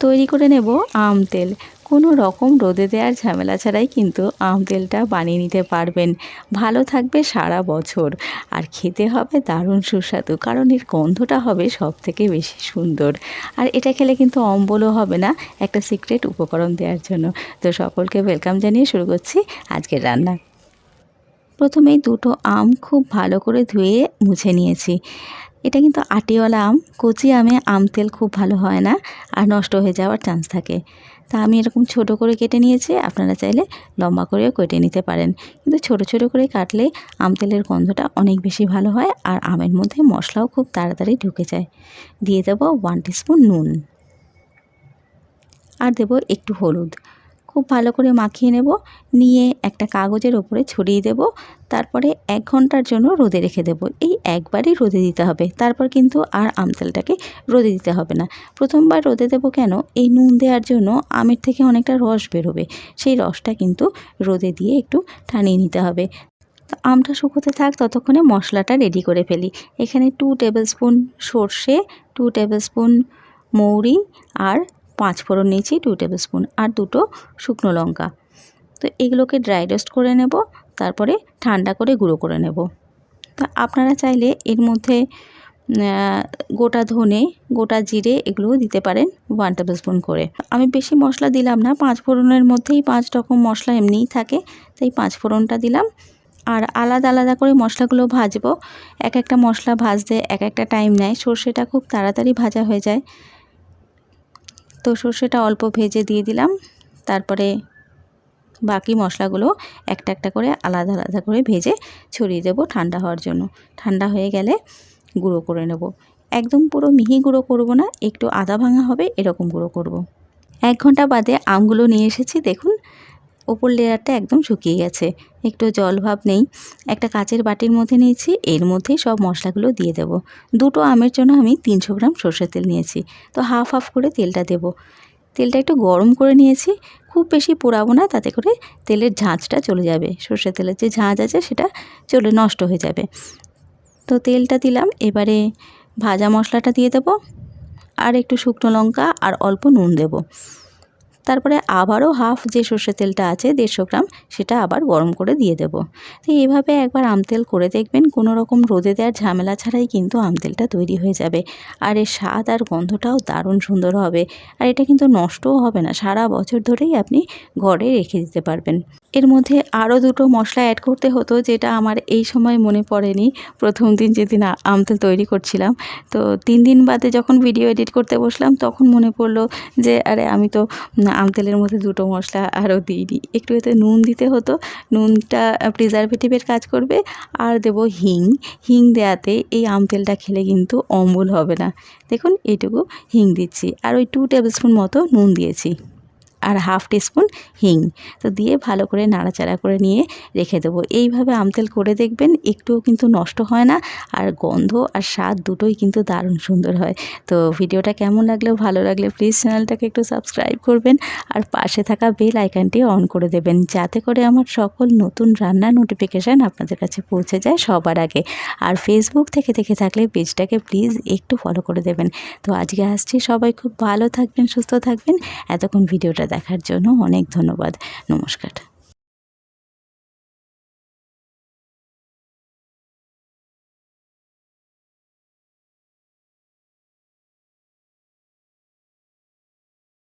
তৈরি করে নেব আম তেল। কোনো রকম রোদে দেওয়ার ঝামেলা ছাড়াই কিন্তু আম তেলটা বানিয়ে নিতে পারবেন। ভালো থাকবে সারা বছর। আর খেতে হবে দারুণ সুস্বাদু, কারণ এর গন্ধটা হবে সব থেকে বেশি সুন্দর। আর এটা খেলে কিন্তু অম্বলও হবে না, একটা সিক্রেট উপকরণ দেওয়ার জন্য। তো সকলকে ওয়েলকাম জানিয়ে শুরু করছি আজকের রান্না। প্রথমেই দুটো আম খুব ভালো করে ধুয়ে মুছে নিয়েছি। এটা কিন্তু আটিওয়ালা আম। কচি আমে আম তেল খুব ভালো হয় না আর নষ্ট হয়ে যাওয়ার চান্স থাকে। তা আমি এরকম ছোট করে কেটে নিয়েছি, আপনারা চাইলে লম্বা করেও কেটে নিতে পারেন। কিন্তু ছোট ছোট করে কাটলে আম তেলের গন্ধটা অনেক বেশি ভালো হয় আর আমের মধ্যে মশলাও খুব তাড়াতাড়ি ঢুকে যায়। দিয়ে দেবো ওয়ান টিস্পুন নুন। আর দেবো একটু হলুদ। খুব ভালো করে মাখিয়ে নেব। নিয়ে একটা কাগজের ওপরে ছড়িয়ে দেব। তারপরে এক ঘণ্টার জন্য রোদে রেখে দেব। এই একবারই রোদে দিতে হবে। তারপর কিন্তু আর আমতেলটাকে রোদে দিতে হবে না। প্রথমবার রোদে দেব কেন? এই নুন দেওয়ার জন্য আমের থেকে অনেকটা রস বেরোবে। সেই রসটা কিন্তু রোদে দিয়ে একটু টানিয়ে নিতে হবে। তো আমটা শুকোতে থাক, ততক্ষণে মশলাটা রেডি করে ফেলি। এখানে টু টেবিল স্পুন সর্ষে টু টেবিল স্পুন মৌরি আর পাঁচ ফোড়ন নিয়েছি টু টেবিল স্পুন আর দুটো শুকনো লঙ্কা। তো এগুলোকে ড্রাই রোস্ট করে নেব, তারপরে ঠান্ডা করে গুঁড়ো করে নেব। তা আপনারা চাইলে এর মধ্যে গোটা ধনে, গোটা জিরে এগুলোও দিতে পারেন ওয়ান টেবিল স্পুন করে। আমি বেশি মশলা দিলাম না, পাঁচ ফোড়নের মধ্যেই পাঁচ রকম মশলা এমনিই থাকে, তাই পাঁচ ফোড়নটা দিলাম। আর আলাদা আলাদা করে মশলাগুলো ভাজবো। এক একটা মশলা ভাজতে এক একটা টাইম নেয়, সর্ষেটা খুব তাড়াতাড়ি ভাজা হয়ে যায়। তো সর্ষেটা অল্প ভেজে দিয়ে দিলাম। তারপরে বাকি মশলাগুলো একটা একটা করে আলাদা আলাদা করে ভেজে ছড়িয়ে দেব ঠান্ডা হওয়ার জন্য। ঠান্ডা হয়ে গেলে গুঁড়ো করে নেব। একদম পুরো মিহি গুঁড়ো করব না, একটু আদা ভাঙা হবে এরকম গুঁড়ো করব। এক ঘণ্টা বাদে আমগুলো নিয়ে এসেছি, দেখুন। ওপর লেয়ারটা একদম শুকিয়ে গেছে। একটু জল ভাব নেই। একটা কাচের বাটির মধ্যে নিয়েছি, এর মধ্যেই সব মশলাগুলো দিয়ে দেব। দুটো আমের জন্য আমি তিনশো গ্রাম সর্ষের তেল নিয়েছি। তো হাফ হাফ করে তেলটা দেব। তেলটা একটু গরম করে নিয়েছি। খুব বেশি পোড়াবো না, তাতে করে তেলের ঝাঁঝটা চলে যাবে। সর্ষের তেলের যে ঝাঁঝ আছে, সেটা চলে নষ্ট হয়ে যাবে। তো তেলটা দিলাম। এবারে ভাজা মশলাটা দিয়ে দেব। আর একটু শুকনো লঙ্কা আর অল্প নুন দেব। তারপরে আবারও হাফ যে সর্ষের তেলটা আছে, দেড়শো গ্রাম, সেটা আবার গরম করে দিয়ে দেব। তো এইভাবে একবার আমতেল করে দেখবেন, কোনো রকম রোদে দেওয়ার ঝামেলা ছাড়াই কিন্তু আমতেলটা তৈরি হয়ে যাবে। আর এর স্বাদ আর গন্ধটাও দারুণ সুন্দর হবে। আর এটা কিন্তু নষ্টও হবে না, সারা বছর ধরেই আপনি ঘরে রেখে দিতে পারবেন। এর মধ্যে আরও দুটো মশলা অ্যাড করতে হতো, যেটা আমার এই সময় মনে পড়েনি। প্রথম দিন যেদিন আমতেল তৈরি করছিলাম, তো তিন দিন বাদে যখন ভিডিও এডিট করতে বসলাম, তখন মনে পড়ল যে, আরে, আমি তো আমতেলের মধ্যে দুটো মশলা আরও দিইনি একটু এতে নুন দিতে হতো। নুনটা প্রিজারভেটিভের কাজ করবে। আর দেব হিং। হিং দেওয়াতে এই আমতেলটা খেলে কিন্তু অম্বল হবে না। দেখুন, এইটুকু হিং দিচ্ছি। আর ওই টু টেবিল স্পুন মতো নুন দিয়েছি। আর হাফ টিস্পুন হিং। তো দিয়ে ভালো করে নাড়াচাড়া করে নিয়ে রেখে দেবো। এইভাবে আমতেল করে দেখবেন একটুও কিন্তু নষ্ট হয় না আর গন্ধ আর স্বাদ দুটোই কিন্তু দারুণ সুন্দর হয়। তো ভিডিওটা কেমন লাগলেও ভালো লাগলে প্লিজ চ্যানেলটাকে একটু সাবস্ক্রাইব করবেন আর পাশে থাকা বেল আইকনটি অন করে দেবেন যাতে করে আমার সকল নতুন রান্নার নোটিফিকেশান আপনাদের কাছে পৌঁছে যায় সবার আগে। আর ফেসবুক থেকে দেখে থাকলে পেজটাকে প্লিজ একটু ফলো করে দেবেন। তো আজকে আসছি সবাই খুব ভালো থাকবেন, সুস্থ থাকবেন। এতক্ষণ ভিডিওটা দেখার জন্য অনেক ধন্যবাদ। নমস্কার।